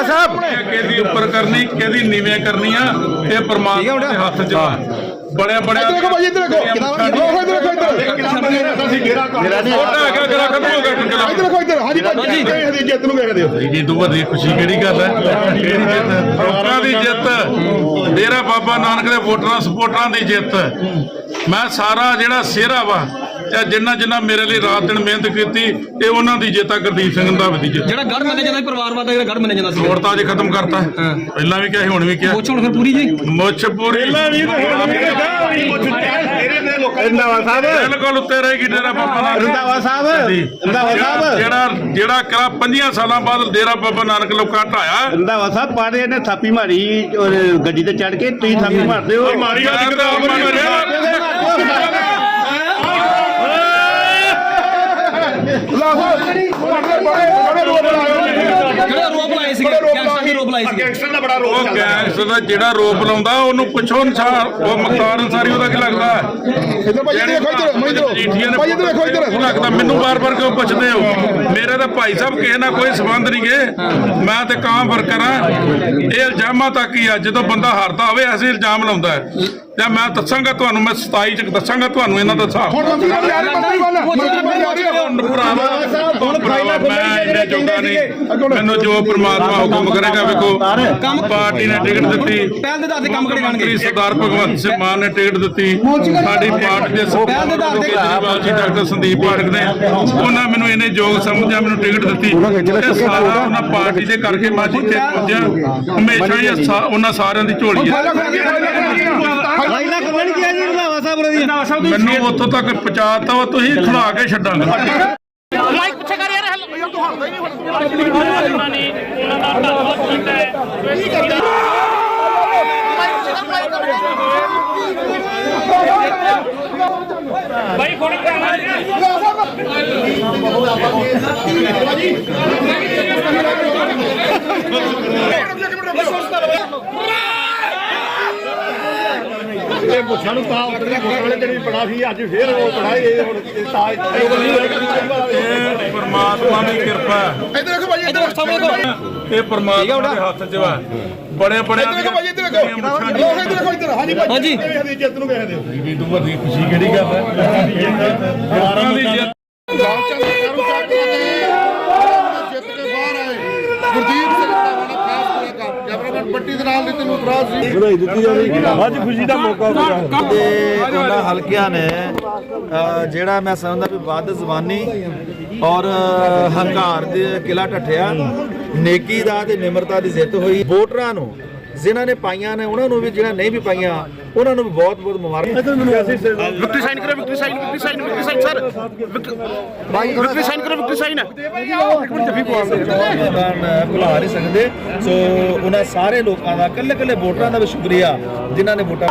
ਰੰਦਾਵਾ ਸਾਹਿਬ। ਕਿਹਦੀ ਉੱਪਰ ਕਰਨੀ ਕਿਹਦੀ ਨੀਵੇਂ ਕਰਨੀ ਆ ਇਹ ਪਰਮਾਤਮਾ ਦੇ ਹੱਥ 'ਚ ਵਾ ਬੜਿਆ ਬੜਿਆ ਇੱਧਰ ਦੇਖੋ ਭਾਈ ਇੱਧਰ ਦੇਖੋ। ਦੇਖੋ ਇੱਧਰ ਦੇਖੋ ਇੱਧਰ। ਮੇਰਾ ਨਹੀਂ ਛੋਟਾ ਹੈਗਾ ਗਰਾ ਖਤਮ ਹੋ ਗਿਆ ਇੱਧਰ ਦੇਖੋ ਇੱਧਰ। ਹਾਂਜੀ ਭਾਈ ਇਹ ਜਿੱਤ ਨੂੰ ਵੇਖਦੇ ਹੋ। ਜੀ ਤੋਂ ਵੱਡੀ ਖੁਸ਼ੀ ਕਿਹੜੀ ਗੱਲ ਹੈ? ਕਿਹੜੀ ਜਿੱਤ ਲੋਕਾਂ ਦੀ ਜਿੱਤ। ਡੇਰਾ ਬਾਬਾ ਨਾਨਕ ਦੇ ਵੋਟਰਾਂ ਸਪੋਰਟਰਾਂ ਦੀ ਜਿੱਤ। ਮੈਂ ਸਾਰਾ ਜਿਹੜਾ ਸਿਹਰਾ ਵਾ ਤੇ ਜਿੰਨਾ ਜਿੰਨਾ ਮੇਰੇ ਲਈ ਰਾਤ ਦਿਨ ਮਿਹਨਤ ਕੀਤੀ ਇਹ ਉਹਨਾਂ ਦੀ ਜਿੱਤ ਗੁਰਦੀਪ ਸਿੰਘ ਰੰਧਾਵੇ ਦੀ ਜਿੱਤ ਜਿਹੜਾ ਗੜ ਮੰਨਿਆ ਜਾਂਦਾ ਸੀ, ਪਰਿਵਾਰਵਾਦ ਦਾ ਜਿਹੜਾ ਗੜ ਮੰਨਿਆ ਜਾਂਦਾ ਸੀ। ਵੋਟ ਤਾਂ ਅੱਜ ਖਤਮ ਕਰਤਾ। ਪਹਿਲਾਂ ਵੀ ਕਿਹਾ ਸੀ, ਹੁਣ ਵੀ ਕਿਹਾ। ਪੁੱਛ ਹੁਣ ਫਿਰ ਪੂਰੀ ਜੀ? ਮੁੱਛ ਪੂਰੀ। ਰੰਦਾਵਾ ਸਾਹਿਬ। ਬਿਲਕੁਲ ਉੱਤੇ ਰਹੇਗੀ ਡੇਰਾ ਬਾਬਾ ਨਾਨਕ। ਰੰਦਾਵਾ ਸਾਹਿਬ। ਰੰਦਾਵਾ ਜਿਹੜਾ ਸਾਹਿਬ। ਜਿਹੜਾ ਜਿਹੜਾ ਕਰਾ 5 ਸਾਲਾਂ ਬਾਅਦ ਡੇਰਾ ਬਾਬਾ ਨਾਨਕ ਲੋਕਾਂ ਢਾਇਆ। ਰੰਦਾਵਾ ਸਾਹਿਬ ਪਾੜੇ ਨੇ ਥਾਪੀ ਮਾਰੀ ਔਰ ਗੱਡੀ ਤੇ ਚੜ ਕੇ ਤੁਸੀਂ ਥਾਪੀ ਮਾਰਦੇ ਹੋ। ਮਾਰੀ ਵਾਲੀ ਕਿਤਾਬ ਮਾਰਿਆ ਲਾਹੌਰ ਬੜੇ ਬੜੇ ਰੋਡ ਲਾਏ ਜਿਹੜਾ ਰੋਪ ਲਾਏ ਸੀਗੇ ਗੈਂਗਸਟਰ ਦੇ ਰੋਪ ਲਾਏ ਸੀਗੇ ਉਹ ਗੈਂਗਸਟਰ ਦਾ ਜਿਹੜਾ ਰੋਪ ਲਾਉਂਦਾ ਉਹਨੂੰ ਪੁੱਛੋ ਅਨਸਾਰ। ਉਹ ਮਕਤਾਰ ਅਨਸਾਰੀ ਉਹਦਾ ਕੀ ਲੱਗਦਾ? ਇੱਧਰ ਭਾਈ ਇੱਧਰ ਦੇਖੋ ਇੱਧਰ ਮੈਂ ਇੱਧਰ ਭਾਈ ਇੱਧਰ ਦੇਖੋ ਇੱਧਰ। ਲੱਗਦਾ ਮੈਨੂੰ ਬਾਰ-ਬਾਰ ਕਿਉਂ ਪੁੱਛਦੇ ਹੋ? ਮੇਰੇ ਤਾਂ ਭਾਈ ਸਾਹਿਬ ਕਿਸੇ ਨਾਲ ਕੋਈ ਸਬੰਧ ਨਹੀਂ ਗੇ। ਮੈਂ ਤੇ ਕਾਂ ਵਰਕਰ ਆ ਇਹ ਇਲਜ਼ਾਮਾਂ ਤੱਕ ਹੀ ਆ ਜਦੋਂ ਬੰਦਾ ਹਾਰਦਾ ਹੋਵੇ ਐਸੇ ਇਲਜ਼ਾਮ ਲਾਉਂਦਾ ਹੈ। ਤੇ ਮੈਂ ਦੱਸਾਂਗਾ ਤੁਹਾਨੂੰ ਮੈਂ 27 ਚ ਦੱਸਾਂਗਾ ਤੁਹਾਨੂੰ ਇਹਨਾਂ ਦਾ ਹਿਸਾਬ। ਹੁਣ ਮੰਤਰੀ ਬਣ ਜਾ। ਰਹੇ ਮੰਤਰੀ ਬਣ ਮੰਤਰੀ ਬਣ ਜਾ ਰਹੇ ਹੁਣ ਭਰਾਵਾ ਹੁਣ ਭਰਾਵਾ ਮੈਂ ਇੰਨੇ ਜੋਗਾ ਨਹੀਂ। ਮੈਨੂੰ ਜੋ ਪ੍ਰਮਾਤਮਾ ਹੁਕਮ ਕਰੇਗਾ ਵੇਖੋ ਪਾਰਟੀ ਨੇ ਟਿਕਟ ਦਿੱਤੀ। ਪਹਿਲ ਦੇ ਆਧਾਰ ਤੇ ਕੰਮ ਕਰੇ ਮੰਤਰੀ ਜਾਣਗੇ ਸਰਦਾਰ ਭਗਵੰਤ ਸਿੰਘ ਮਾਨ ਨੇ ਟਿਕਟ ਦਿੱਤੀ। ਸਾਡੀ ਪਾਰਟੀ ਦੇ ਜੀ ਡਾਕਟਰ ਸੰਦੀਪ ਪਾਠਕ ਨੇ ਉਹਨਾਂ ਮੈਨੂੰ ਇਹਨੇ ਯੋਗ ਸਮਝਿਆ ਮੈਨੂੰ ਟਿਕਟ ਦਿੱਤੀ। ਸਾਰਾ ਉਹਨਾਂ ਪਾਰਟੀ ਦੇ ਕਰਕੇ ਮੈਂ ਜਿੱਥੇ ਪਹੁੰਚਿਆ ਹਮੇਸ਼ਾ ਹੀ ਉਹਨਾਂ ਸਾਰਿਆਂ ਦੀ ਝੋਲੀ ਹੈ ਭਾਈ ਜੀ ਸਾਹਿਬ ਰਦੀ ਮੈਨੂੰ ਉੱਥੋਂ ਤੱਕ ਪਹੁੰਚਾਤਾ ਵਾ ਤੁਸੀਂ ਖਿਲਾ ਕੇ ਛੱਡਾਂਗੇ। ਮਾਈਕ ਪਿੱਛੇ ਕਰ ਯਾਰ ਹਲ। ਯਾਰ ਤੂੰ ਹਲਦਾ ਹੀ ਨਹੀਂ ਹੁਣ। ਭਾਈ ਫੋਨ ਕਰਨਾ ਇਹ ਮੁੱਛਾਂ ਨੂੰ ਤਾਂ ਉਤਰ ਗਿਆ ਵਾਲੇ ਜਿਹੜੀ ਬੜਾ ਸੀ ਅੱਜ ਫੇਰ ਉਹ ਬੜਾ ਇਹ ਹੁਣ ਤਾਜ ਇਹ ਪਰਮਾਤਮਾ ਦੀ ਕਿਰਪਾ ਹੈ। ਇੱਧਰ ਦੇਖੋ ਭਾਈ ਇੱਧਰ ਇੱਧਰ ਇਹ ਪਰਮਾਤਮਾ ਦੇ ਹੱਥ 'ਚ ਵਾ। ਬੜੇ ਬੜੇ ਦੇਖੋ ਭਾਈ ਇੱਧਰ ਦੇਖੋ ਇੱਧਰ ਦੇਖੋ ਇੱਧਰ। ਹਾਂਜੀ ਭਾਈ ਹਾਂਜੀ। ਜਿੱਤ ਨੂੰ ਵੇਖਦੇ ਹੋ। ਵੀ ਤੋਂ ਵੱਡੀ ਖੁਸ਼ੀ ਕਿਹੜੀ ਗੱਲ ਹੈ? ਦੀ ਜਿੱਤ ਜਿੱਤ ਕੇ ਬਾਹਰ ਆਏ ਗੁਰਦੀਪ ਸਿੰਘ ਦਾ ਬੜਾ ਖਾਸ ਪੂਰਾ ਪੱਟੀ ਦੇ ਨਾਲ ਨਿਤਨ ਉਤਰਾਜ ਜੀ ਤੇ ਉਹਨਾਂ ਹਲਕਿਆਂ ਨੇ ਜਿਹੜਾ ਮੈਂ ਸਮਝਦਾ ਵੀ ਵੱਧ ਜ਼ਬਾਨੀ ਔਰ ਹੰਕਾਰ ਦੇ ਕਿਲਾ ਟੱਠਿਆ ਨੇਕੀ ਦਾ ਤੇ ਨਿਮਰਤਾ ਦੀ ਜਿੱਤ ਹੋਈ। ਵੋਟਰਾਂ ਨੂੰ ਜਿਨ੍ਹਾਂ ਨੇ ਪਾਈਆਂ ਨੇ ਉਹਨਾਂ ਨੂੰ ਵੀ ਜਿਹੜਾ ਨਹੀਂ ਵੀ ਪਾਈਆਂ ਉਹਨਾਂ ਨੂੰ ਵੀ ਬਹੁਤ ਬਹੁਤ ਮੁਬਾਰਕ। ਵਿਕਟਰੀ ਸਾਈਨ ਕਰੋ victory sign victory sign victory sign sir victory sign ਕਰੋ। ਵਿਕਟਰੀ ਸਾਈਨ ਭੁਲਾ ਨਹੀਂ ਸਕਦੇ। ਸੋ ਉਹਨਾਂ ਸਾਰੇ ਲੋਕਾਂ ਦਾ ਕੱਲੇ ਕੱਲੇ ਵੋਟਰਾਂ ਦਾ ਵੀ ਸ਼ੁਕਰੀਆ ਜਿਨ੍ਹਾਂ ਨੇ ਵੋਟਾਂ